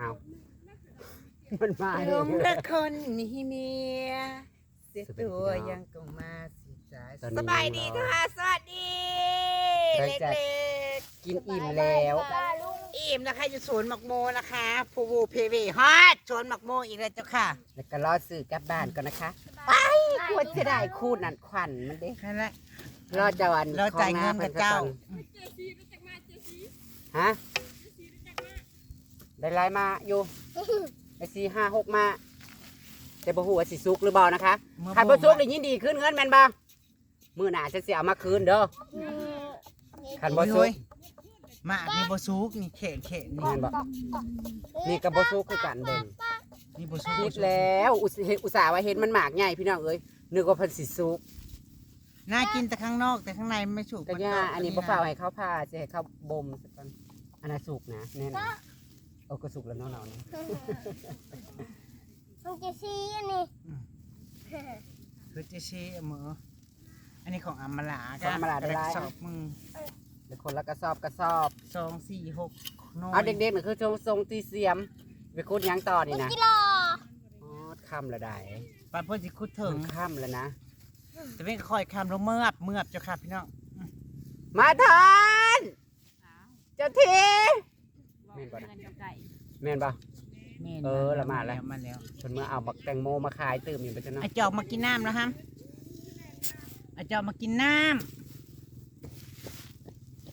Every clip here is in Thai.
เอามันมาหเอลงงรักคนมีเมียเสียตัวยังก็มาสิจ้าสบายดีค่ะสวัสดีเล็กกินอิ่มแล้วๆอิ่มนะคะอยู่สวนหมักโมนะคะพูวูเพวีฮอตสวนหมักโมอีกแล้วเจ้าค่ะ แล้วก็รอซื้อกลับบ้านก่อนนะคะกลัวจะได้คูดนั่นควันมันเด้แค่นั้นรอจะวันรอจ่ายเงินกับเจ้าฮะ ได้ไลน์มาอยู่ไอซีห้าหกมา แต่บ่ฮู้ว่าสิสุกหรือเปล่านะคะคันบ่สุกได้ยินดีขึ้นเงินแม่นบ่มื้อหน้าฉันสิเอามาคืนเด้อคันบ่สุโอ้กยมานี่บ่ซุกนี่เขนเขนนี่แม่นบ่นี่ก็บ่สุกคือกันเบิ่งนี่บ่ซุกคิดแล้วอุตส่าห์อุตส่าห์ว่าเห็นมันหมากใหญ่พี่น้องเอ้ยนึกว่าเพิ่นสิสุกน่ากินแต่ข้างนอกแต่ข้างในไม่สุกก็ย่าอันนี้บ่ฟ้าวให้เขาพาสิให้เขาบ่มซะก่อนอันน่ะสุกนะแน่นอน เอาก็สุกแล้วเนาะเนาะมันจะซีอันนี้คือจะชี้เหมือ อันนี้ของอำมาลาของอำมาลาได้หลายสอบมึงเป็นคนละกระสอบกระสอบ สองสี่หกน้อยเอาเด็กๆน่ะคือทรงทรงตีเสียมไปคุดหยังต่อนี่นะกิโลอ๋อค่ำละได้ปาเพื่อจะคุดถึงค่ำแล้วนะ แต่เป็นคอยคำลงเมือบเมือบเจ้าค่ะพี่น้องมาทานเจ้าที แม่นบ่นะแม่นบ่นี่เออละมาแล้วมาแล้วเพิ่นมาเอาบักแตงโมมาขายตื่มอยู่ไปจังเนาะไอาจอกมากินน้ำแล้วฮะไอาจอกมากินน้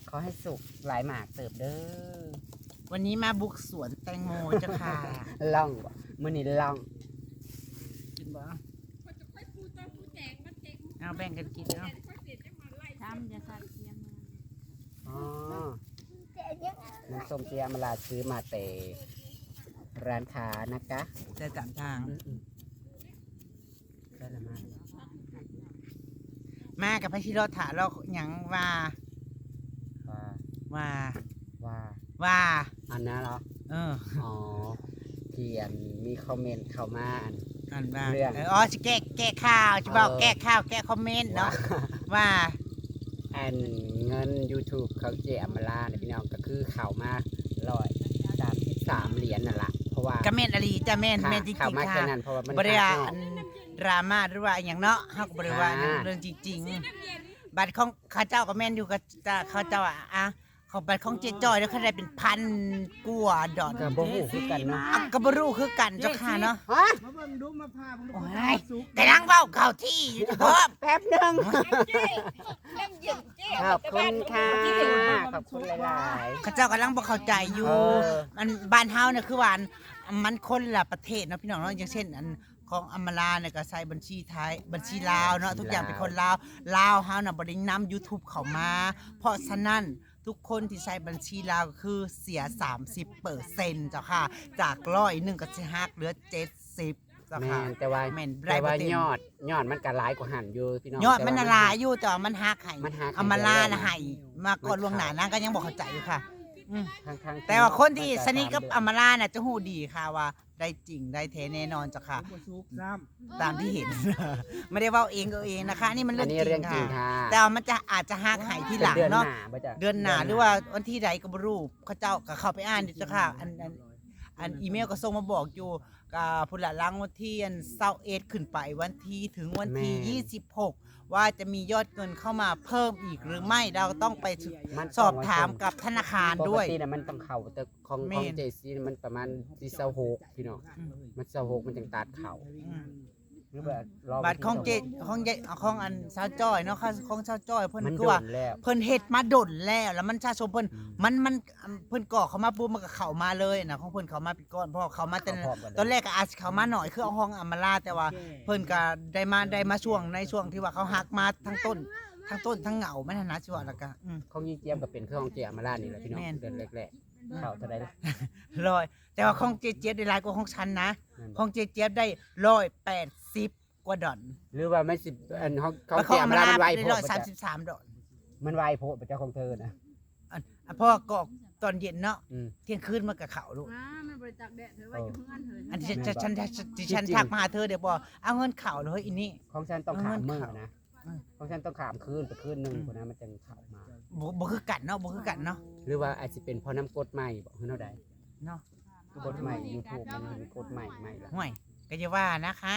เขาให้สุกหลายหมากเติบเด้อำวันนี้มาบุกสวนแตงโมเจ้าค่ะล่องบ่มื้อนี้ล่องกินบ่เอาแบ่งกันกินเนาะทำจะสัตว์เทียมอ๋อ น้ำส้มเจียมมาลาซื้อมาแต่ร้านค้านะคะแต่ตามทางอืมๆได้ละมามากับพระชิโรถาเราหยังว่าว่าว่าว่าว่าอันนั้นเหรอ เอออ๋อเขียนมีคอมเมนต์เข้ามาอัน อันว่าเรื่อง เอออ๋อจะแก้แก้ข่าวจะบอกเออแก้ข่าวแก้คอมเมนต์เนาะว่า อันเงิน YouTube เขาเจอมาลาเนี่ยพี่น้องก็ คือเข้ามาร้อยสามสิบสามเหรียญนั่นแหละเพราะว่ากระเมนอลีจะแม่นค่ะแม่นจริงเข้ามาๆแค่ค่ะนั้นเพราะว่ามันบริวาหักรเนาะดราม่าหรือว่าอหย่างเนาะเฮาก็บริวารอ่า เรื่องจริง ๆ บัตรของเข้าเจ้าก็แม่นอยู่กับจ้าเขาเจ้าอะอะ ของบัตรของเจ๊จอยแล้วเขาได้เป็นพันกว่าดอทก็บ่ฮู้คือกันเนาะอะก็บ่รู้คือกันเจ้าค่ะเนาะฮะมาเบิ่งดูมาพาผมดูโอ้เขายทำสุกกำลังเว้าเข้าที่อยู่เด้อแป๊บหนึงขอบคุณค่ะขอบคุณหลายเขาเจ้ากำลังบ่เข้าใจอๆยู่เออมันบ้านเฮาเนี่ยคือว่าอันมันคนละประเทศเนาะพี่น้องเนาะอย่างเช่น อันของอำมาลาเนี่ยก็ใช้บัญชีไทยบัญชีลาวเนาะทุกอย่างเป็นคนลาวลาวเฮาน่ะบ่ได้นำ YouTube เข้ามา เพราะฉะนั้น ทุกคนที่ใช้บัญชีลาวคือเสีย 30เปอร์เซ็นต์เจ้าค่ะ จากร้อยหนึ่งก็สิหักเหลือ 70เจ้าแม่ค่ะนแต่ว่าแม่นแต่ว่าบ่เต็มยอดยอดมันก็หลายกว่าหันอยู่พี่น้องยอดมันแต่น่ะว่หลายอยู่แต่ว่ามันหักให้มันหักให้อำมาลาเดี๋ยวน่ะให้มาก่อนล่วงหน้านางก็ยังบ่เข้าใจอยู่ค่ะ อืมข้างๆแต่ว่าคนที่มัก็สนิทกับตามเดือมราน่ะจะหูดีค่ะว่า ได้จริงได้แท้แน่นอนจ้ะค่ะ บ่สุกซ้ตามที่เห็น ไม่ได้เว่าเองก็เองนะคะ นี่มันอัเรื่อนงนี้จริเรื่องงจริงค่ะ ค่ะแต่ว่ามันจะอาจจะหักหายที่หลังดือนเนาะหบ่จ๊ะเดือนหน้าหรือว่าวันที่ใดก็บ่รู้เขาเจ้าก็เข้าไปอ่านดิจ้ะค่ะอันอันอันอีเมลก็ส่งมาบอกอยู่กับผู้ละลังวันที่อัน21ขึ้นไปวันที่ถึงวันที่ 26 ว่าจะมียอดเงินเข้ามาเพิ่มอีกหรือไม่เราต้องไปศึกมันสอบถามกับธนาคารด้วย ปกติน่ะมันต้องเข้าแต่ของแม่ของนเจซีมันประมาณที่เซาหกพี่น้องมันเซาหกมันจังตัดเข่าอืม หรือว่ารอบัตรของเจวันที่ของเจของอันสาวจ้อยเนาะค่ะของสาวจ้อยเพิ่นมันคือโดว่า นแล้ว เพิ่นเฮ็ดมาดนแล้วแล้วมันชาชมเพิ่นมันมันเพิ่นก่อเขามาปุ๊บมันก็เข้ามาเลยนะของเพิ่นเข้ามาเป็นก้อนเพราะว่าเขามาแต่เข้าพร้อมกันเลย ตอนแรกก็อาจสิเข้ามาหน่อยคือเอาห้องอำมาลาแต่ว่า เพิ่นก็ได้มาได้มาช่วงในช่วงที่ว่าเขาหักมาทั้งต้นทั้งต้นทั้งเหงามันนะสิว่าแล้วก็อืม ของยีเจียมก็เป็นเครื่องของเจียมาลานี่แหละพี่น้องแม่น เดือนแรกๆ เข้าเท่าใดนะร้อยแต่ว่าของเจเจี๊ยบได้หลายกว่าของฉันนะนั่นขบ่องเจเจี๊ยบได้180กว่าดอนหรือว่าไม่สิบอันของของแล้วขอเจีงยอำมามาลาลามันไวได้โพด133ดอนมันไวโพดเจ้าของเธอนะ อันอันเพราะว่ากอกตอนเย็นเนาะอืม เที่ยงคืนมันกับเขาลูกอ่ามันบริจาคแดดเธอไว้อยู่เพื่อนเธออันนที่ฉันฉันฉันฉันที่ฉันจริงๆ ทักมาหาเธอเดี๋ยวบอกเอาเงินเข่าเลยเฮ้ยอินนี่ ของฉันต้องขามมือนะอืมของฉันต้องขามคืนไปคืนหนึ่งอืม คนนั้นมันจะเข้ามา บ่บ่คือกันเนาะบ่คือกันเนาะหรือว่าอาจจะเป็นเพราะน้ำกรดใหม่บอกให้เท่าใดเนาะกฎใหม่ YouTube มันมีกฎใหม่ใหม่ละห่วยก็จะว่านะคะ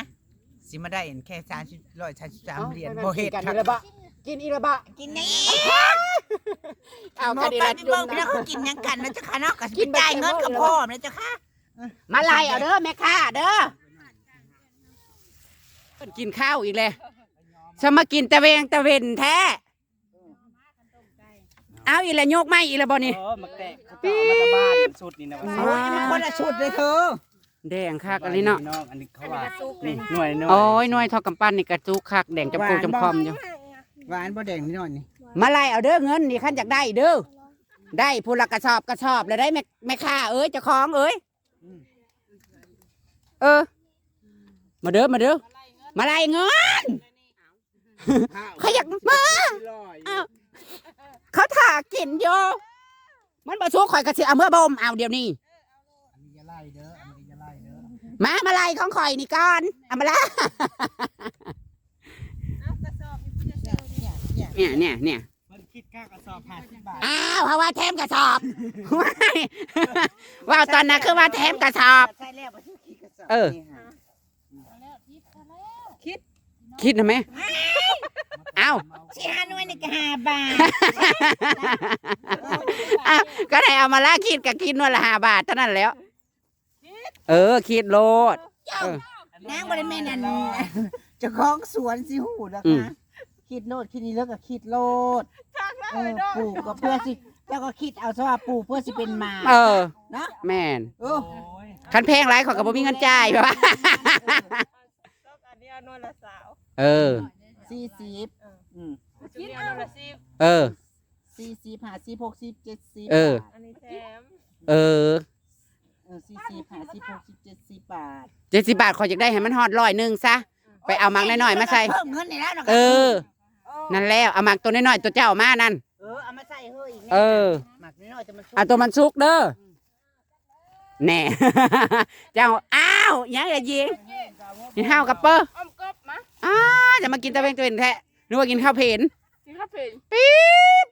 สิมาได้เห็นแค่สามสิบร้อยสามสิบสามเหรียญอาโบเฮ็ดกินคกันรับอีละบะกินอีละบะกินนี่เอาหมกัอนอีปลาละพี่จุ่เบิ้มงพี่น้นะองเขากินหยังกันนะเจ้าค่ะเนาะก็สิกินไปจ่ายเงินเถอะกับพ่อนะเจ้าค่ะมาไล่เอาเด้อแม่ค้าเด้อเพิ่นกินข้าวอีกเลยจะมากินตะเวงตะเวนแท้ เอาอีละโยกไม่อีละบ่นี่ เออมาแตะเขาต่อมาตะบ้านสุดนี่นะว่าโอ้ยมันคนละชุดเลยเธอแดงคักอะไรเนาะพี่องอันนี้เขาว่านี่หน่วยหน่วยโอ้ยหน่วยเทอกกำปั้นนี่กระจุกคักแดงจำโคงจำคอมอยู่หวานบ่แดงพี่น้อยนี่มาไล่เอาเด้อเงินนี่ขั้นอยากได้เด้อได้ผู้ละกระสอบกระสอบแล้วได้แม่แม่ค้าเอ้ยเจ้าของเอ้ยเออ มาเด้อมาเด้อมาไล่เงินเขาอยากมา อ้าว เขาถ่ากินโยมันมาสู้ข่อยกระเสียเอาเมื่อบ่มเอาเดี๋ยวนี้ อันนี้จะไล่เด้อ อันนี้จะไล่เด้อมามาไล่ของข่อยนี่ก่อนเอามาละเนี่ยเนี่ยเนี่ยมันคิดค่ากระสอบห้าสิบบาทอ้าวเพราะว่าแถมกระสอบว้ายว่าวตอนนั้นคือว่าแถมกระสอบ ใช่แล้วบ่ซื้อขี้กระสอบเออ นี่ค่ะ คิดนะไหมเอ้าสิหาหน่วยนี่ก็ห้าบาทอะก็ไหนเอามาล่าคิดกับคิดนวดละห้าบาทเท่านั้นแล้ว เออคิดโลด เออ นางบ่ได้แม่นอันเจ้าของสวนสิหูนะอืม คะคิดโลดคิดนี้แล้วก็คิดโลดเออปลูกก็เพื่อสิแล้วก็คิดเอาซะว่าปลูกเพื่อสิเป็นหมาเออ เนาะแม่นโอ้โอ้ยคันแพงไรขอยกับบ่มีเงินจ่ายแบบว่าอันนี้เอานวลละสาว เออ สี่สิบอืมคิดเอานวลละสิบเออ สี่สิบห้าสิบหกสิบเจ็ดสิบเอออันนี้แถมเออเออสี่สิบห้าสิบหกสิบเจ็ดสิบบาทเจ็ดสิบบาทขอยอยากได้ให้มันฮอดร้อยหนึ่งซะ ไปเอามังน้อยๆมาใส่ เพิ่มเงินในแล้วนาะเออ นั่นแล้วเอามักตัวน้อยๆตัวเจ้ามานั่น เออเอามาใส่เฮ้ยเออ หมักน้อยๆจะมันสุกเอาตัวมันซุกเด้อ แน่ เจ้า อ้าวยังอย่ายิงกินข้าวกับเปอร์อ้อมกบมา อ้าวจะมากินตะเวงตะเวนแท้นึกว่ากินข้าวเพนกินข้าวเผ็ดปี๊บ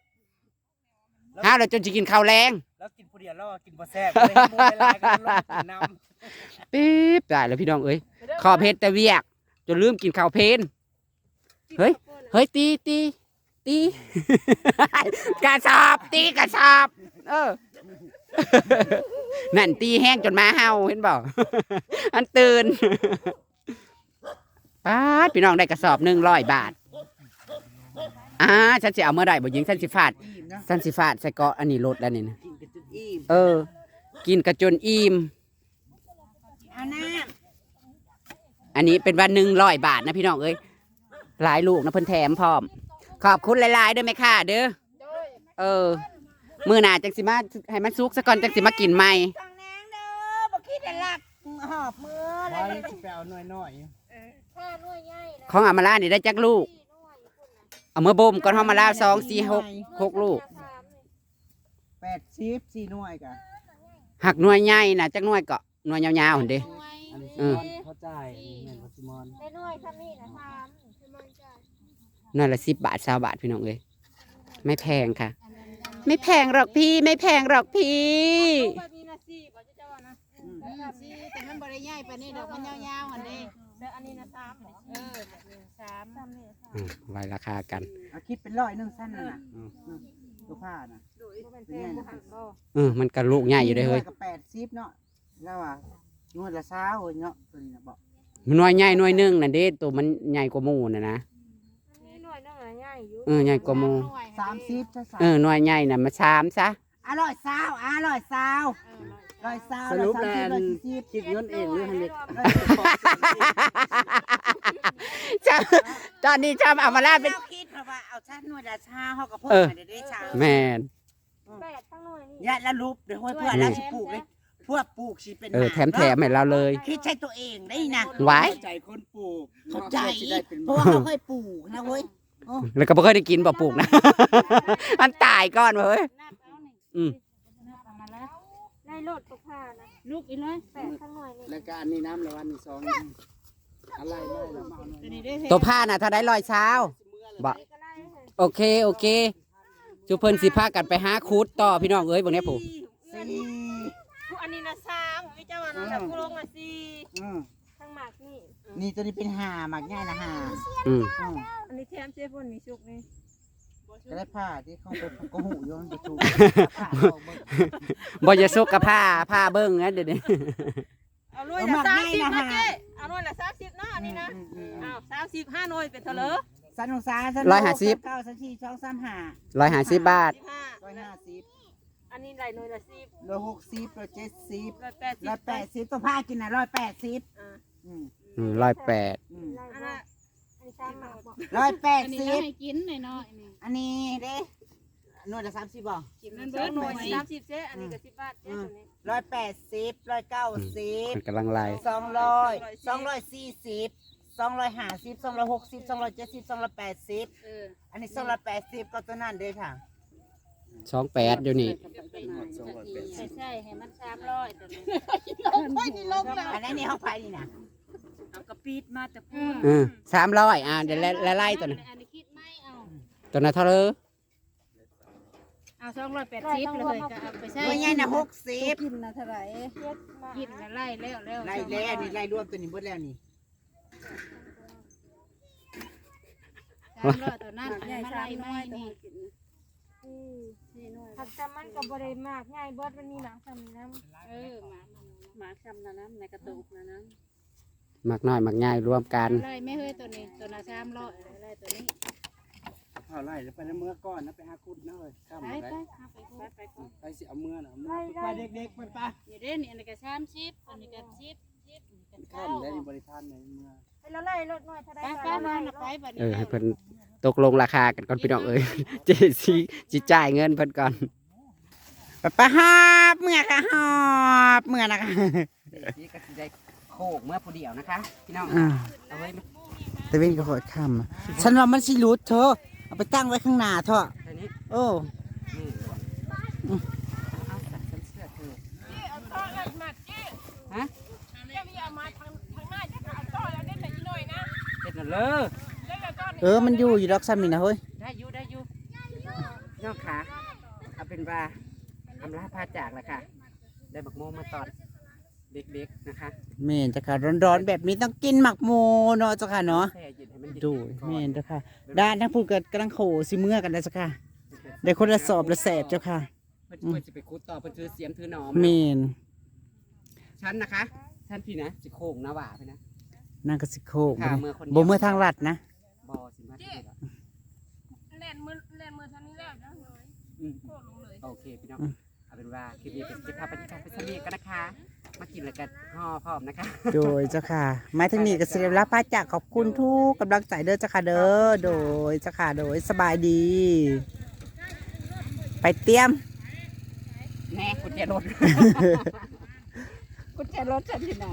ข้าวเราจนจะกินข้าวแรงแล้วกินผู้เดียวแล้วกินบ่แซ่บเลยให้หมู่หลายๆกันลองกินน้ำปี๊บได้แล้วพี่น้องเอ้ยขอเพชรแต่เวียกจนลืมกินข้าวเพนเฮ้ยเฮ้ยตีตีตีกระสอบตีกระสอบเออนั่นตีแห้งจนหมาเห่าเห็นบ่อันตื่น ป้าดพี่น้องได้กระสอบหนึ่งร้อยบาทอ่าฉันสิเอาเมื่อใดบ่ยิงฉันสิฟาดอิ่มเนาะฉันสิฟาดใส่เกาะอันนี้รถแล้วนี่นะกินกันจนอิ่มเออ กินกระจนอิ่มเอาน้อันนี้เป็นวันหนึ่งร้อยบาทนะพี่น้องเอ้ยหลายลูกนะเพิ่นแถมพร้อม ขอบคุณหลายๆด้วยไหมค่ะเด้อเออ มือหนาจังสิมาให้มันสุกซะก่อนจังสิมากินใหม่ำต้องนางเด้อบ่คิดจะลักหอบมือเลว่ายสิไปเอาหน่วย น้อยของอามาลานี่ได้จักลูกเอามือบ่มก่อนเฮามาลาสองสี่หกหกลูกแปดสิบสี่หน่วยกะหักหน่วยใหญ่นะจักหน่วยเกาะหน่วยยาวๆหั่นเด้อันนี้เอซิอมอนเขาจ่ายแม่นเขาซิมอนได้หน่วยคันนี้นะทามคือมันจะนั่นละสิบบาทสาบาทพี่น้องเอ้ยไม่แพงค่ะ ไม่แพงหรอกพี่ ไม่แพงหรอกพี่ แบบนี้นะสิบอกเจ้าว่านะสิแต่มันบริใหญ่ปานนี้ดอกมันยาวๆอันนี้ แล้วอันนี้นะสามเออแบบนี้สามสามนี่อืมไว้ราคากัน เอาคิดเป็นร้อยหนึงสั้นน่ะนะตัวผ้าน่ะดูอีกเป็นแพงบ่หันบ่เออมันก็ลูกใหญ่อยู่ได้อเฮ้ย หน่วกับแปดสิบเนาะแล้วอะหน่วยละเช้าเนาะตัวนี้นะบอกหน่วยใหญ่หน่วยหนึงน่ะเด้ตัวมันใหญ่กว่าหมู่น่ะนะ นี่หน่วยนึงอะใหญ่อยู่เออใหญ่กว่าหมู่สามสิบถ้าสามเออหน่วยใหญ่น่ะมาชามซะอร่อยเช้าอร่อยเช้าร้อย เช้าสรุปร้แล้อวยสามสิบร้อยสี่สิบคิดเงินเองหรือให้เล็กจำตอนนี้จำเอามาลาเป็น เราคิดเพราะว่าเอาชาหน่วยละเช้าเขาก็เพิ่มเออมาได้เช้าแมน แปดทั้งหน่วยนี่ญาติละรูปเดี๋ยวเพื่อนเราสิปลูกเลยพวกปลูกสิเป็นเออหาแถมแถมให้เราเลย คิดใช้ตัวเองได้นะไว้ใจคนปลูกเข้าใจสิได้เป็นเพราะว่าเขาเคยปลูกนะเว้ยแล้วก็บ่เคยได้กินบ่ปลูกนะ มันตายก่อนเว้ย นับเอานี่อืมนับเอามาแล้ว ได้โลดตกผ้านะลูกอีกเลยแปดทั้งหน่วยนี่รายการนี้น้ำละวันนี้สองอะไรได้แล้วมาเอาหน่อยตัวนี้ได้ตัวผ้าน่ะถ้าได้ร้อยเช้าบ่โอเคโอเคจุเพิ่นสิพากันไปหาคูดต่อพี่น้องเอ้ยบ่เนี้ยผู้สี่ผู้อันนี้นะสามพี่เจ้าว่าน้องแต่ผู้ลงมาสี่อืมทั้งหมากนี่ นี่ตัวนี้เป็นห่าหมักง่ายนะห่าอืมอืมอันนี้แถมเซฟนมีชุกนี่ ก็ได้ผ้าที่เขาไปก็หูโยนไปถูกผ้าเอาเบิ่งบ่จะสุกกับผ้าผ้าเบิ่งนะเดี๋ยวนี้ เอาหน่วยละสามสิบนะเจ๊เอาหน่วยละสามสิบเนาะอันนี้นะอืมอืมอืมอ้าวสามสิบห้าหน่วยเป็นเท่าไหร่สันของสาสันร้อยห้าสิบ เก้าสันสี่สองสามห้าร้อยห้าสิบบาท สิบห้าร้อยห้าสิบอันนี้ได้หน่วยละสิบร้อยหกสิบร้อยเจ็ดสิบร้อยแปดสิบร้อยแปดสิบตัวผ้ากินนะร้อยแปดสิบอ่าอืมอืมร้อยแปดอืมอันนั้นอันนี้ สามหมากบ่ร้อยแปดอันนี้สิเราบให้กินหน่อยๆนี่ อันนี้เด้หน่วยละสามสิบบ่กินนั่นสเบิอดงหหน่น่ววยยสิสามสิบเจ๊อันนี้ก็สิบบาทเจ๊ตัวนี้ร้อยแปดสิบร้อยเก้าสิบมันกำลังไล่สองร้อยสองร้อยสี่สิบสองร้อยห้าสิบสองร้อยหกสิบสองร้อยเจ็ดสิบสองร้อยแปดสิบเอออันนี้สองร้อยแปดสิบก็ตัวนั้นเด้อค่ะสองแปดอยู่นี่ใช่ใช่ๆให้มันสามร้อยตัวนี้ อันนี้นี่ห้องไฟนี่นะ เอากระปีดมาแต่พูดอืมสามร้อยอ่าเดี๋ยวไล่ไล่ตัวนั้นอันนี้คิดไม่เอาตัวนั้นเท่าไหรเอาสองร้อยแปดสิบเลยก็เอาไปใช้ตัวใหญ่นะหกสิบกินนะเท่าไหร่กินนะไล่แล้วแล้วไล่แล้วนี่ไล่รวมตัวนี้หมดแล้วนี่สามร้อยตัวนั้นให้มันไล่ไม่นี่ผักจำมันกับบริมากง่ายเบิดมันมีหนังสามีน้ำเออหมาหมาคำนะน้ำในกระตุกนะ น้มักน้อยมักง่ายรวมกันำไล่ไม่เฮ้ยตัวนี้ตัวละสามร้อยไล่ตัวนี้เท่าไรแล้วไปในเมื่อก่อนนะไปหาคุดนะเว้ยข้ามไปไปไปไปไปก่อนไปสิเอาเมื่อน่ะเอามื่อได้ไปได้เด็กๆมันไปนี่เด้นี่อันนี้ก็สามสิบอันนี้ก็สิบสิบอันนี้ก็ข้าเก้ามได้บริทานในเมื่อให้เราไล่รถหน่อยถ้าได้ไปก็ไปไล่มาไปบัดนี้เออให้เพิ่นตกลงราคากันก่อนพี่น้องเอ้ยเจสิจิจ่ายเงินเพิ่นก่อนปะปะฮอบเมื่อค่ะฮอบเมื่อนะคะ นี่ก็สิได้ โคกเมื่อผู้เดียวนะคะพี่น้องอ่าเอาไว้แต่เว้นก็ขอคำอะฉันว่ามันสิรูดเธอเอาไปตั้งไว้ข้างหน้าเถอะแค่นี้โอ้นี่เอาใส่เสื้อเธอฮะเด็ดหน่อยเลยเออมันอยู่อยู่ดอกซ้ำนี่นะเฮ้ยได้อยู่ได้อยู่พี่น้องขาเอาเป็นว่าอำลาพาจากแล้วค่ะ ได้บักโมมาตอน เด็กๆนะคะเมนจ้ะค่ะร้อนๆแบบนี้ต้องกินหมักโมเนาะจ้ะค่ะเนาะแช่เย็นให้มันเย็นดูเมนจ้ะค่ะ ด้านทั้งพูดกันกำลังโขสิเมื่อกันนะจ้ะค่ะได้คนละสอบละแสบจ้ะค่ะเพื่อนเพื่อนจะไปคุดต่อเพื่อนถือเสียมถือหนอมเมนฉันนะคะฉันพี่นะสิโค้งนะหว่าพี่นะนางกสิโคกค่ะเมื่อคนเดียวบ่เมื่อทางลัดนะบอสิมาที่นี่เหรอเล่นมือเล่นมือทางนี้แล้วนะอืมโคตรลงเลย โอเคพี่น้องเอาเป็นว่าคลิปนี้เป็นคลิปภาพบรรยากาศเป็นสมีกันนะคะ มากินแล้วกันห่อพร้อมนะคะ โดยเจ้าค่ะไม้ทางนี้ก็เสียรับพระจากขอบคุณทุกกำลังใจเด้อเจ้าค่ะเด้อโดยเจ้าค่ะโดยสบายดี ไปเตรียม แน่คุณแจรถคุณแจรถฉันที่ไหน